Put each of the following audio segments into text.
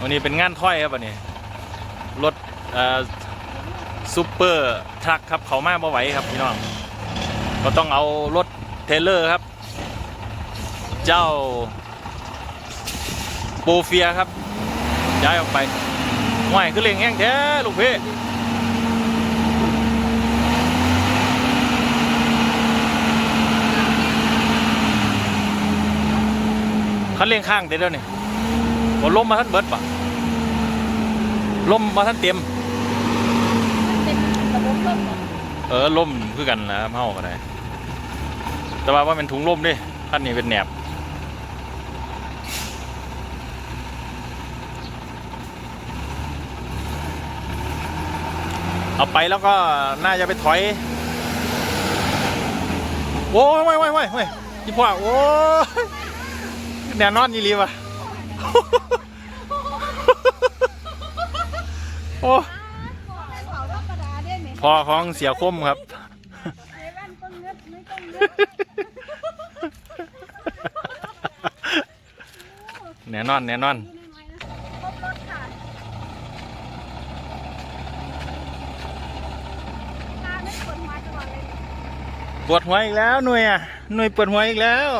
วันนี้เป็นงานถ้อยครับวันนี้รถซูเปอร์ทรัคครับเขามาบ่ไหวครับพี่น้องก็ต้องเอารถเทเลอร์ครับ เจ้าโปเฟียครับย้ายออกไปห่วยคือเลี้ยงแห้งแท้ลูกพี่คันเลี้ยงข้างเดี๋ยวนี่ บนลมมาท่านเบิดปะลมมาท่านเต็มเป็นระบบลมเหรอเออล่มคือกันนะครับเฮาก็ได้แต่ว่าว่าเป็นถุงล่มดิท่านนี้เป็นแหนบเอาไปแล้วก็น่าจะไปถอยโอ้ยไม่ไม่ไม่ไม่พี่พ่อโอ้ยแน่นอนยี่ลีวะ โอ้เขาธรรมดาได้ไหมพอของเสียคมครับเซเว่นต้องเงือกไม่ต้องเงือกแน่นอนแน่นอนดูหน่อยๆนะครบรถค่ะตาไม่ปวดหัวตลอดเลยเนี่ยปวดหัวอีกแล้วหน่วยอะหน่วยปวดหัวอีกแล้ว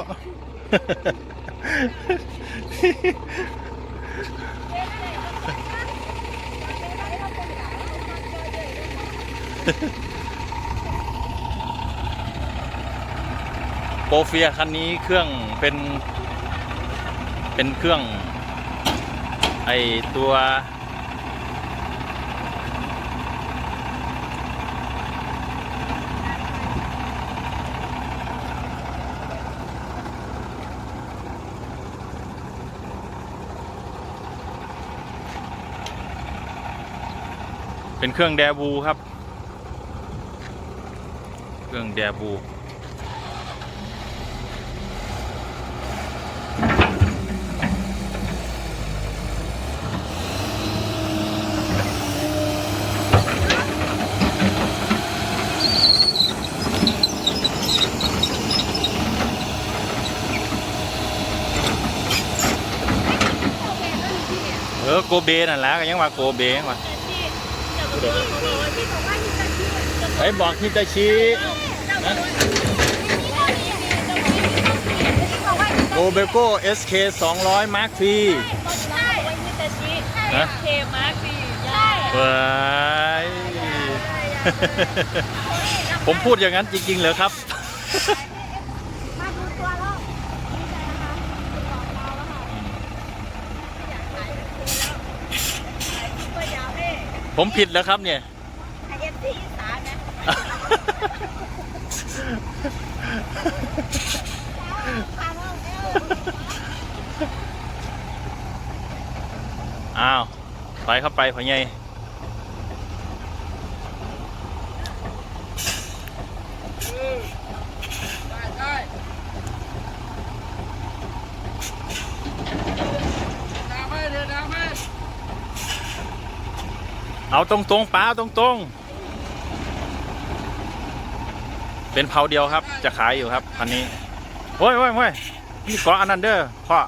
โปรเฟียคันนี้เครื่องเป็น เป็นเครื่อง ไอตัว เครื่องแดบูครับ เครื่องแดบูเออโกเบนั่นแหละก็ยังว่าโกเบว่ะไอ้บอกฮิตาชินะโกเบโก้ SK 200 Mark III นะเคมาร์ดีใช่เว้ยผมพูดอย่างนั้นจริงๆเหรอครับ มาดูตัวแล้วดีใจนะคะติดต่อเราแล้วค่ะอยากถ่ายรูปแล้วถ่ายรูปก็ยาวให้ ผมผิดแล้วครับเนี่ย ไอเอฟซีอีสานนะพาเราเอวอ้าว ไปเข้าไปพ่อใหญ่ เอาตรงๆป้าตรงๆ เป็นเผาเดียวครับ จะขายอยู่ครับคันนี้โอ้ยโอ้ยโอ้ยนี่กาะอันนั้นเด้อพ่อ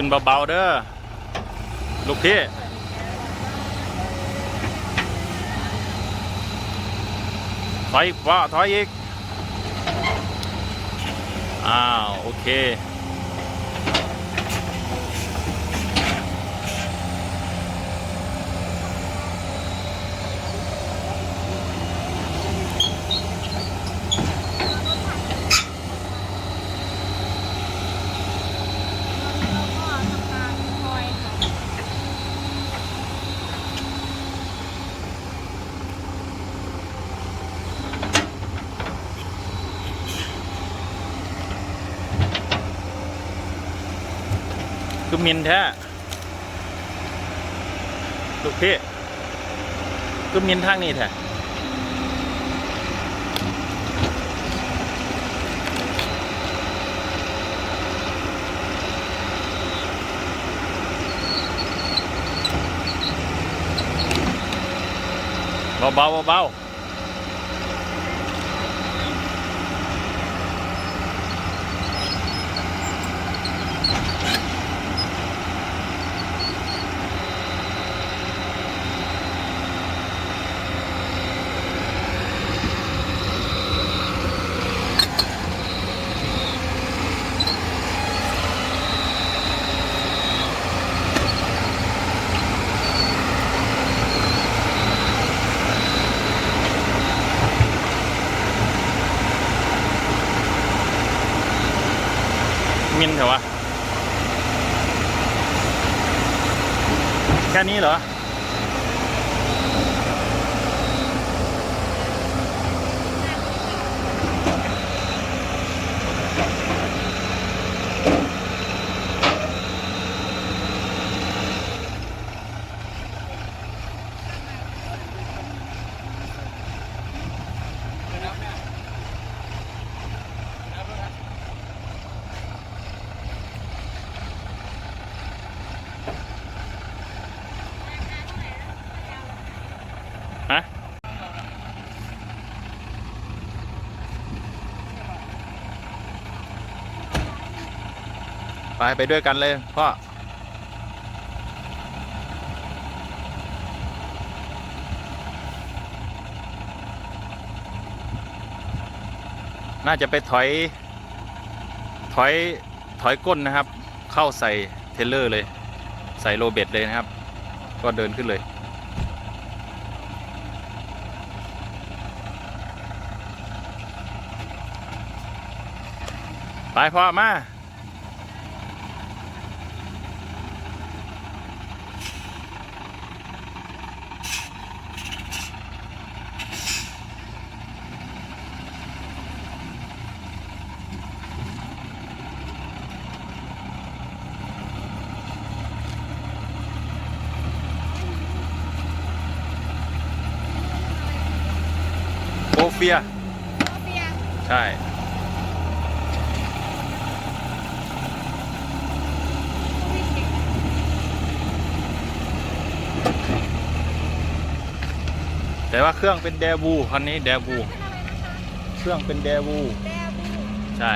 ขึ้นเบาๆเด้อลูกพี่ถอยว่าถอยอีก อ้าว โอเค คืมินแท้ลูกพี่คือมินทางนี้แท้เบาๆเบาๆ แค่นี้เหรอ ไปไปด้วยกันเลยพ่อน่าจะไปถอย ถอย ถอยก้นนะครับ เข้าใส่เทเลอร์เลย ใส่โรเบตเลยนะครับ ก็เดินขึ้นเลย ไปพ่อมา เฟียโซเฟียใช่แต่ว่าเครื่องเป็นเดวูคันนี้เดวูเป็นอะไรนะคะเครื่องเป็นเดวูแดบูใช่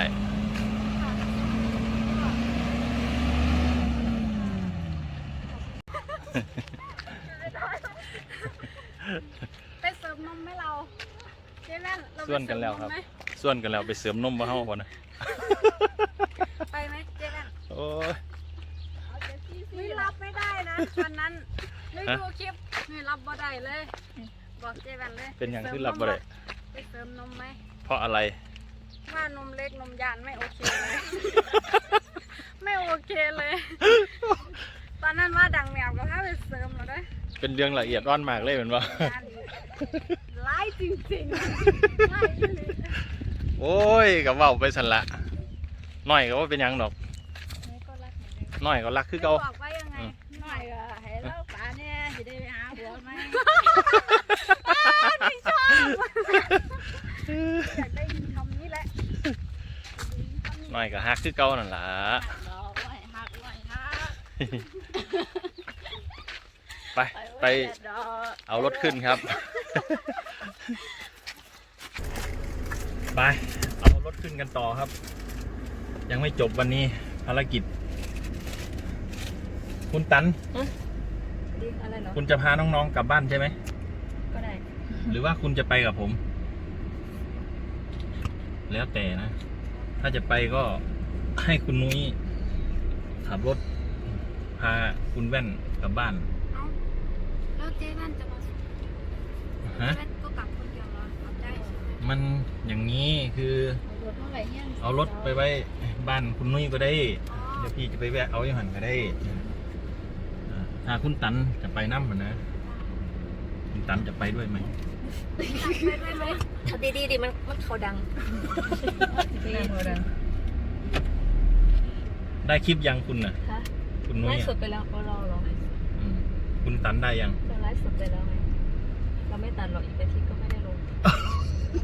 ไปเสริมนมให้เรา เจ๊แม่นเราไปส่วนกันแล้วครับ เสมมไหมส่วนกันแล้วไปเสริมนมมาเข้าก่อนนะ ไปไหมเจ๊แม่นโอ้ย ไม่รับไม่ได้นะวันนั้นไม่ฮะดูคลิปไม่รับบ่ได้เลย บอกเจ๊แม่นเลยเป็นอย่างที่รับบ่ได้ ไปเสริมนมไหมเพราะอะไรว่านมเล็กนมยานไม่โอเคเลย ไม่โอเคเลย ตอนนั้นว่าดังแมวก็พาไปเสริมแล้วด้วยเป็นเรื่องละเอียดอ่อนมากเลยเป็นว่า งานร้ายจริงๆร้ายจริงโอ้ยกับว่าไปสันละน้อยก็ว่าเป็นหยังดอกๆก็รักเหมือนเดิมน้อยก็รักคือเก่าบอกว่ายังไงอืมหน่อยก็ให้เล่าป๋าเนี่ยจะได้ไปหาหัวไหมไม่ชอบอยากได้ยินคำนี้แหละน้อยก็ฮักคือเก่านั่นล่ะรอไว้หักไว้หักไปไปเอารถขึ้นครับ ไป เอารถขึ้นกันต่อครับ ยังไม่จบวันนี้ภารกิจ คุณตันดีอะไรเหรอ คุณจะพาน้องๆกลับบ้านใช่ไหม ก็ได้ หรือว่าคุณจะไปกับผม แล้วแต่นะ ถ้าจะไปก็ให้คุณนุ้ยขับรถ พาคุณแว่นกลับบ้าน เอ้าแล้วเจ๊นั่นจะมาฮะ เจ๊ก็กลับคน มมันอย่างนี้คือรถเท่าไหร่เนี่ยเอารถไปไว้บ้านคุณนุ้ยก็ได้อ๋อเดี๋ยวพี่จะไปแวะเอาอยู่หันก็ได้อ่าถ้าคุณตันจะไปน้ำมันนะคุณตันจะไปด้วยไหมไปด้วยไหมดีดีดีมันมันเขาดังดีเขาดัง ได้คลิปยังคุณน่ะฮะคุณนุ้ไลยฟ์สอะดไปแล้วเรารอเหรออืมคุณตันได้ยังเราไลฟ์สดไปแล้วไงเราไม่ตัดหรอกอีกอาทิ ท่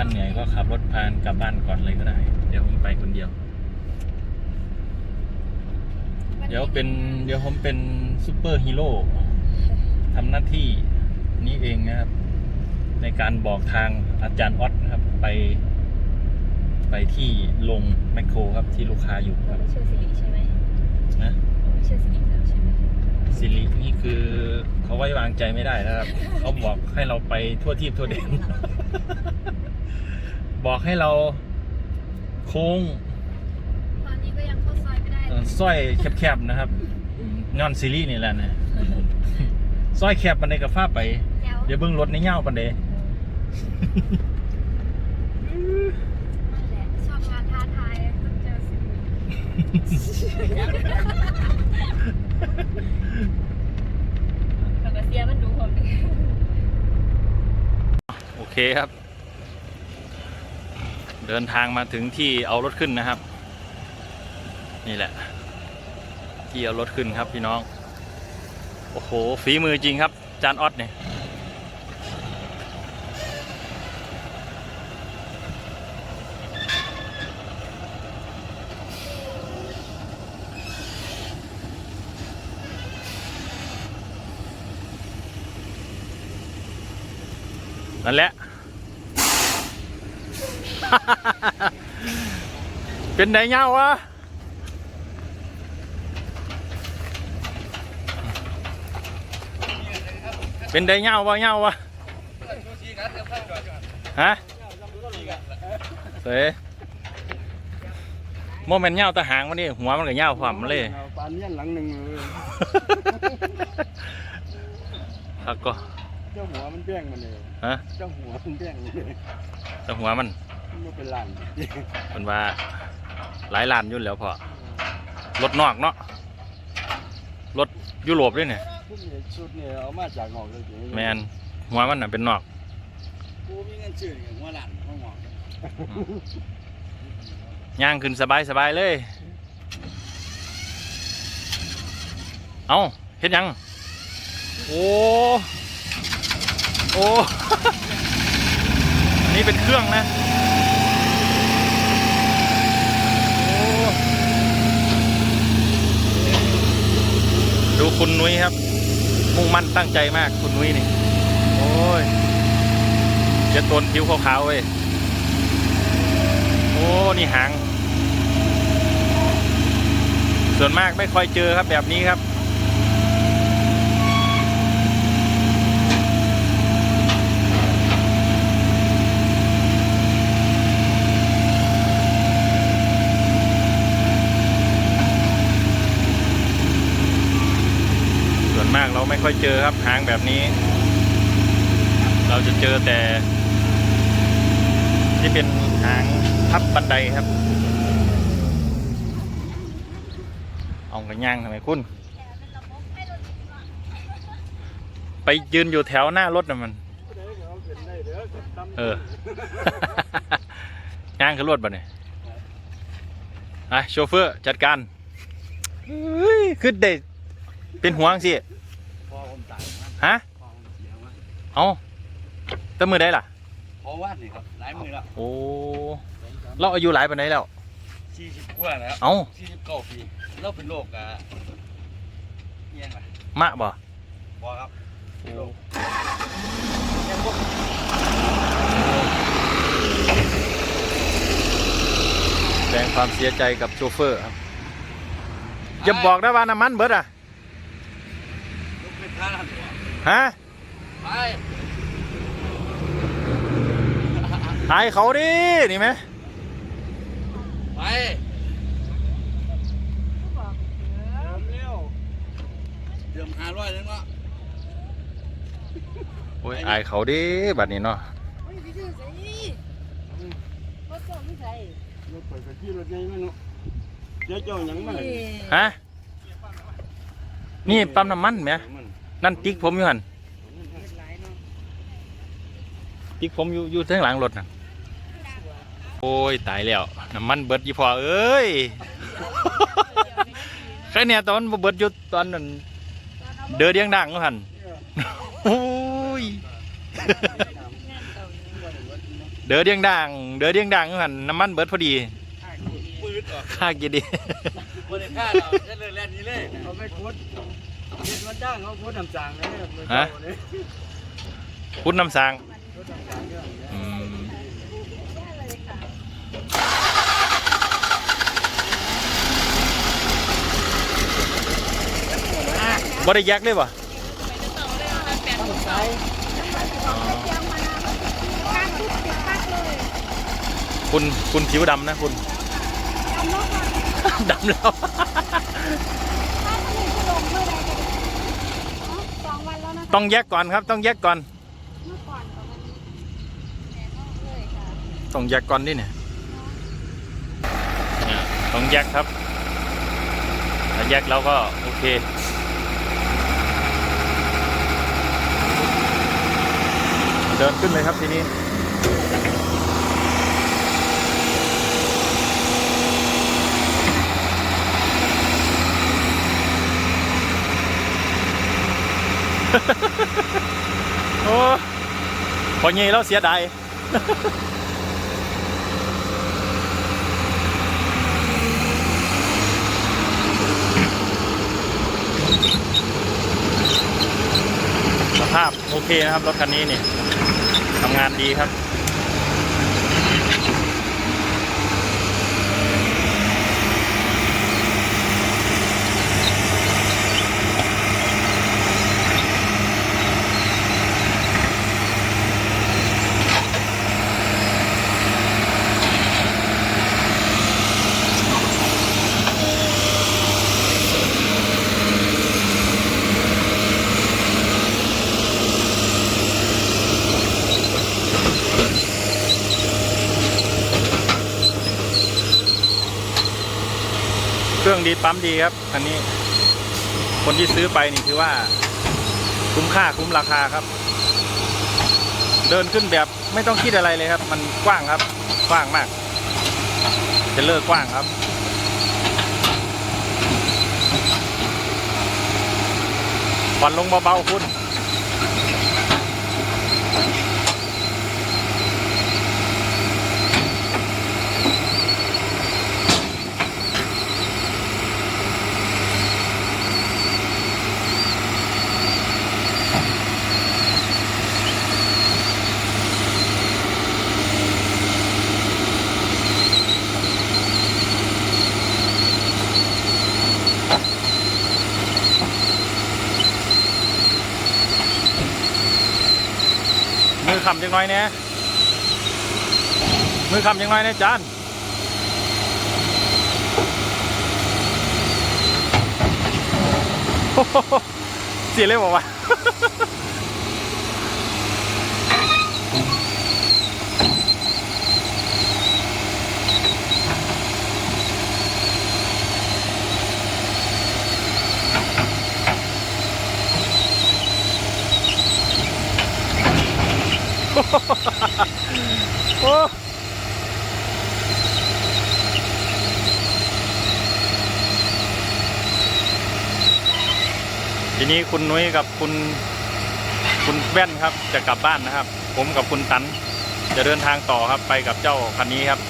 านเหนื่อยก็ขับรถพานกลับบ้านก่อนเลยก็ได้ เดี๋ยวผมไปคนเดียว เดี๋ยวเป็นเดี๋ยวผมเป็นซูเปอร์ฮีโร่ทำหน้าที่นี้เองนะครับ ในการบอกทางอาจารย์ออสนะครับ ไป ไปที่ลงแมคโครครับที่ลูกค้าอยู่คเรารับไม่เชื่อสิริใช่ไหมนะเราไม่เชื่อสิริแล้วใช่ไหมสิรินี่คือเขาไว้วางใจไม่ได้แล้วครับเขาบอกให้เราไปทั่วทีบทั่วแดนบอกให้เราโค้งตอนนี้ก็ยังเข้าซอยไม่ได้เอ่อสร้อยแคบๆนะครับอืมย้อนซีรีส์นี่แหละนะสร้อยแคบปันใดกับฟ้าไปแล้วเดี๋ยวเบิ้งรถในเง่าปันใด นั่นแหละชอบงานท้าทายต้องเจอสิ่ง แล้วก็เสียมันดูผมดิโอเคครับ เดินทางมาถึงที่เอารถขึ้นนะครับ นี่แหละ ที่เอารถขึ้นครับพี่น้อง โอ้โหฝีมือจริงครับ จานออสเนี่ย นั่นแหละ เป็นไดเงาวะเป็นไดเงาวะเงาวะฮะเสยโมเมนต์เงาแตะหางมันนี่หัวมันก็เงาพร้อมมันเลยปานเนี้ยหลังหนึ่งเลย ครับก็ เจ้าหัวมันแป้งมันเลยฮะเจ้าหัวมันแป้งมันเลยแต่หัวมันมันเป็นล้านเป็นว่าหลายล้านอยุ่นแหล้วพอรถนอกเนาะรถยุโรปด้วยเนี่ยพวกนี้ชุดเนี่ยเอามาจากนอกเลยจริงแมนหัวมันน่ะเป็นนอกกูมีเงินซื้อเนี่ยหัวล้านหัวหงอกย่างขึ้นสบายสบายเลย เอาเฮ็ดหยัง โอ้ โอ้นี่เป็นเครื่องนะ ดูคุณนุ้ยครับ มุ่งมั่นตั้งใจมากคุณนุ้ยนี่ โอ้ยจะตนผิวขาวๆเว้ย โอ้ นี่หาง ส่วนมากไม่ค่อยเจอครับแบบนี้ครับ ส่วนมากเรา ไม่ค่อยเจอครับหางแบบนี้ เราจะเจอแต่ ที่เป็นหางพับบันไดครับ เอากระย่างทำไมคุณ ไปยืนอยู่แถวหน้ารถนะมัน เออย่างคือรถบ่เนี่ยไปโชเฟอร์จัดการคือเด็กเป็นห่วงสิ พอผมตายนะ ฮะพอผมเสียมาเอาแตั้มือได้ล่ะพอวาดนี่ครับหลายมือแล้วโอ้เราอายุหลายปานไหนแล้วสี่สิบกว่าแล้วเอาสี่สิบเก้าปีเราเป็นโรคอะเอียงไรมะบ่บอครับโอ้โรคยังบ่แสดงความเสียใจกับโชเฟอร์ครับอย่าบอกนะว่าน้ำมันเบิดอะลูกเป็นท่าหันหัว ฮะไปหายเขาดินี่ไหมไปเร็วเดิมห้าร้อยนึงเนาะโอ้ยอายเขาดิบัดนี้เนาะเฮ้ยพี่ชื่อใส่รถจอดไม่ใส่รถไปกับที่รถใหญ่มั้งเนาะเจ้าเจ้าหยังมาเลยฮะนี่ปั๊มน้ำมันไหมมั นนั่นติ๊กผมอยู่หันติ๊กผมอยู่อยู่ข้างหลังรถน่ะโอ้ยตายแล้วน้ำมันเบิดยี่พอเอ้ยแค่เนี่ยตอนบ่เบิดอยู่ตอนนั้นเดือดเดียงดังอยู่หันโอ้ยเดือดเดียงดังเดือดเดียงดังอยู่หันน้ำมันเบิดพอดีปืดออกค่ากี่ดีบริค่าเราแค่เลยแล่นนี้เลยเขาไม่คุดเห็น มันจ้างเขาคุดน้ำจางเลยฮะ พุทธน้ำสางคุดน้ำจางเยอะอืมบ่ได้แยกเลยป่ะต้องใช้เตรียมมานะข้างทุกเสียมากเลยคุณคุณผิวดำนะคุณจำรถก่อนดำแล้ว ถ้าคนอื่นจะลงเมื่อใดกันอ๋อสองวันแล้วนะคะ ต้องแยกก่อนครับ ต้องแยกก่อน เมื่อก่อนตอนนั้นแอนนอกเลยค่ะต้องแยกก่อนดิเนี่ยเนี่ยต้องแยกครับถ้าแยกแล้วก็โอเค เดินขึ้นเลยครับทีนี้ โอ้พอเงี้แล้วเสียดายสภาพโอเคนะครับ รถคันนี้เนี่ยทำงานดีครับ ดีปั๊มดีครับคันนี้ คนที่ซื้อไปนี่ถือว่า คุ้มค่าคุ้มราคาครับ เดินขึ้นแบบไม่ต้องคิดอะไรเลยครับ มันกว้างครับ กว้างมากเทรลเลอร์กว้างครับผ่อนลงเบาๆคุณำจังน้อยเนี่ยมือคำจังน้อยเนี่ยจานเสียเลยบอกว่า โอ้ทีนี้คุณนุ้ยกับคุณคุณแว่นครับจะกลับบ้านนะครับ ผมกับคุณตันจะเดินทางต่อครับไปกับเจ้าคันนี้ครับ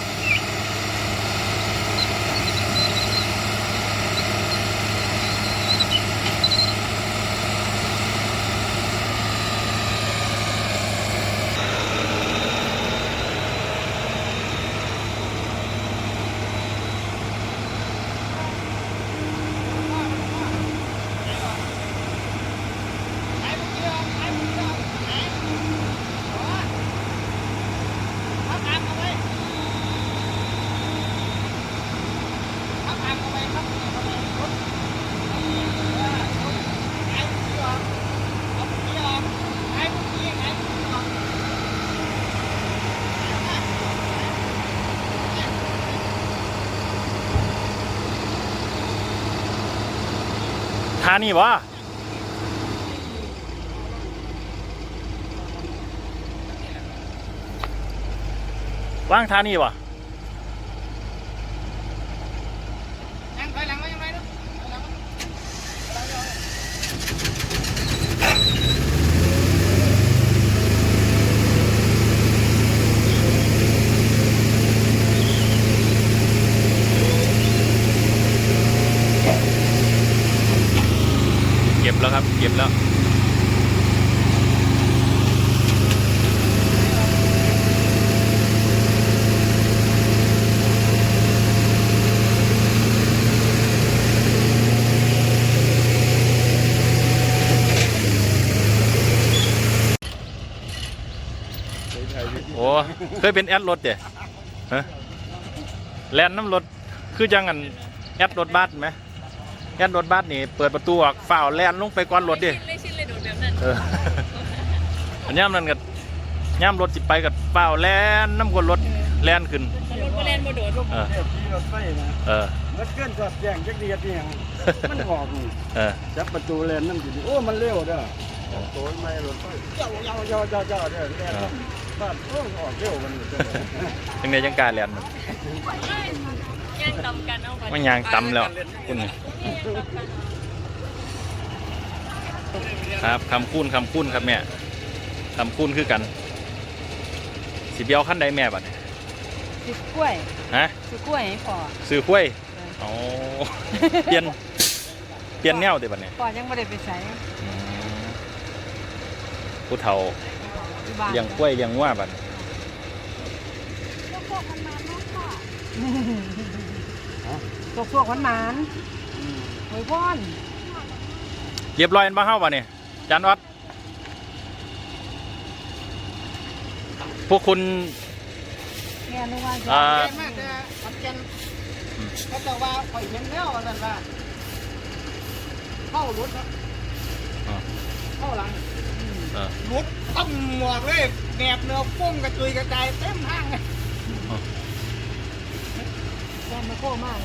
านี่วะว่างทานี่วะแล้ว โอ้เคยเป็นแอดรถเด้ฮะแลนน้ำรถคือจังอันแอดรถบัสไหมแอดรถบัสนี่เปิดประตูออกฝ่าวแลนลงไปก่อนรถดิไม่ชินเลยโดดแบบนั้นเอออันย่ามนั่นกับย่ามรถจิไปกับฝ่าวแลนน้ำกนรถแลนขึ้นรถโบราณโบโดดเออเทพที่รถไฟนะเออรถเกินจอดแจ้งจักเดียดเนี่ยมันออกนี่เออจับประตูเลนนั่นสิโอ้มันเร็วเด้อโต้ไม่รถไฟเจ้าเจ้าเจ้าเจ้าเจ้าเด้อแล่น บ้านโอ้ออกเร็วมันนี่เด้อยังไงจังการแลนมันย่างตำกันเอาไปมันยางตำแล้วคุณนี่ครับคำคุ้นคำคุ้นครับแม่คำคุ้นคือกัน สิเบียวขั้นใดแม่บัดนี้ซื้อกล้วยฮะซื้อกล้วยให้พอซื้อกล้วยอ๋อเปลี่ยนเปลี่ยนแนวเดี๋ยวบัดนี้ พอยังไม่ได้ไปใช้อืมผู้เฒ่าที่บ้าน เลี้ยงกล้วยเลี้ยงว่าบัดแล้วพวกมันมาเนาะค่ะตกพวกหวานหวานหอยพ่อนเรียบร้อยอันบ้าเฮาบัดนี้จานวัดพวกคุณแม่นึกว่าจะอ่ามากนะขอนแก่นเขาจะว่าข่อยเห็นแล้วอันนั่นว่าเข้ารถเนาะอ่าเข้าหลังเออรถตั้มหมวกเลยแหนบเนื้อฟุ้งกระจุยกระจายเต็มห้างเลยแม่มาโค้มาก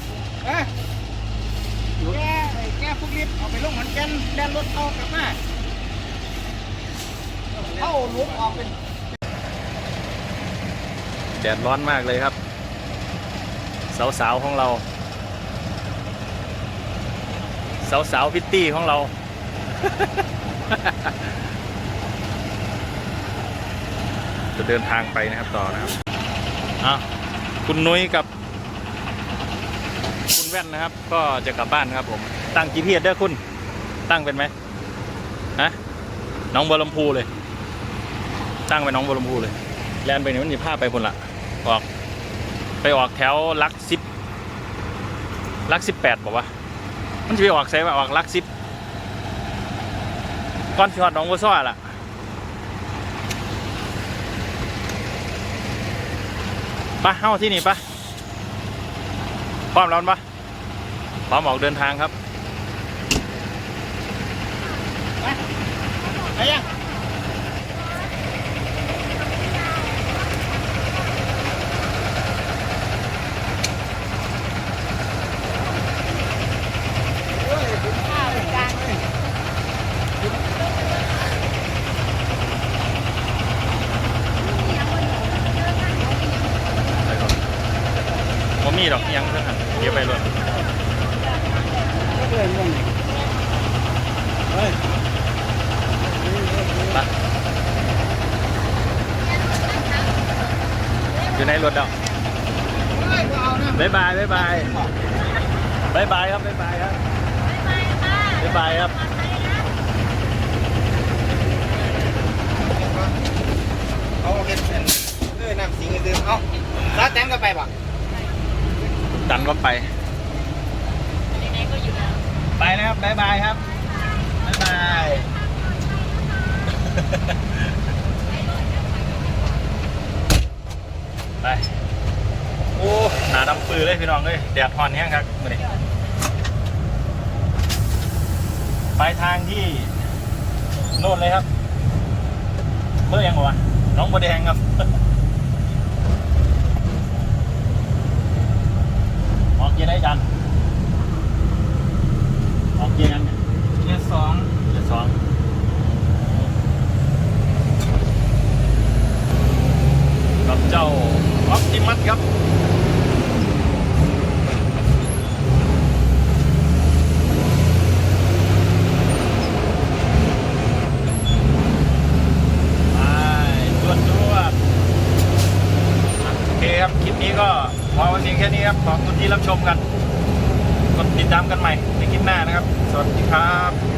เอ้ยแกไอ้แกพวกลิฟต์เอาไปลงขอนแก่นแล่นรถเข้ากลับมาเข้าลุกออกเป็น แดดร้อนมากเลยครับ สาวๆของเรา สาวๆพิตตี้ของเรา จะเดินทางไปนะครับต่อนะครับอะคุณนุ้ยกับ คุณแว่นนะครับ ก็จะกลับบ้านครับผม ตั้ง GPS เด้อคุณ ตั้งเป็นไหมฮะน้องบัวลำพูเลย ตั้งไปน้องบัวลำพูเลยแลนไปนี่มันมีภาไปคนละออก ไปออกแถวลักสิบลักสิบแปดบอกว่า มันจะไปออกไซว่าออกลักสิบก้อนชอดน้องบัวซ้อล่ะ ปะเข้าที่นี่ปะพร้อมร้อนปะพร้อมออกเดินทางครับไปยัง ข้าวเหมือนกัน ผมมีดอกอิหยัง เพื่อนเดี๋ยวไปรถเดินมันเฮ้ยไปอยู่ในรถเดอกไม่เอานะบ๊ายบายบ๊ายบายบ๊ายบายครับบ๊ายบายครับบ๊ายบายครับเอาเก็บเงินเอ้ยน้ำสิงห์ดื่มเอาซาแตงก็ไปบ่ ดันก็ไปไหนๆก็อยู่แล้วไปนะครับบ๊ายบายครับบ๊ายบายไปโอ้หนาดำปือเลยพี่น้องเลยแดดฮอนแห้งครับมื่อนี้ไปทางที่โน่นเลยครับเมื่อยังวะน้องบัวแดงครับ ออกเกียร์ได้จันออกเกียร์ยังเนี่ยเจ็ดสองเกียร์สองกับเจ้าออปติมัสครับไปจวดจวดโอเคครับ คลิปนี้ก็ พอวันนี้แค่นี้ครับขอบคุณที่รับชมกัน กดติดตามกันใหม่ในคลิปหน้านะครับ สวัสดีครับ